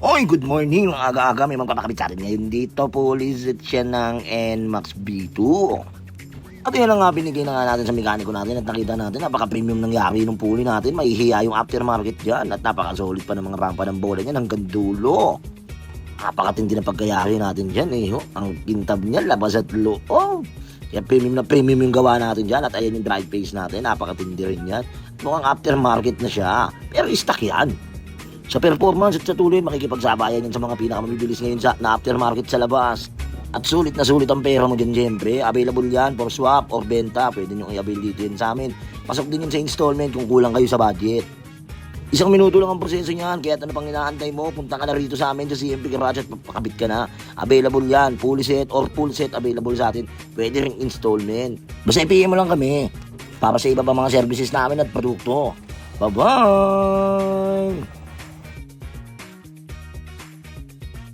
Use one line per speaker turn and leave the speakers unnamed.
Oy, good morning. Ang aga-aga may magpapakabit sa atin ngayon dito. Police siya ng NMAX B2. At yan ang nga binigay na nga natin sa mekaniko natin at nakita natin napaka-premium nangyari ng puli natin. Maihiya yung aftermarket dyan at napaka-solid pa ng mga rampa ng bola niyan hanggang dulo. Napakatindi ng pagkayari natin dyan eh. Oh. Ang kintab niya, labas at loob. Kaya premium na premium yung gawa natin dyan at ayan yung drive face natin. Napakatindi rin yan. Mukhang aftermarket na siya. Pero stock yan. Sa performance at sa tuloy, makikipagsabayan yan sa mga pinakamabilis ngayon sa, na aftermarket sa labas. At sulit na sulit ang pera mo dyan, siyempre. Available yan for swap or benta. Pwede nyo i-avail dito yan sa amin. Pasok din yan sa installment kung kulang kayo sa budget. Isang minuto lang ang proseso niyan, kaya ano pang inaantay mo, punta ka na rito sa amin sa CMP Garage at papakabit ka na. Available yan, full set or full set available sa atin. Pwede ring installment. Basta i-PM mo lang kami para sa iba pa mga services namin at produkto. Bye-bye!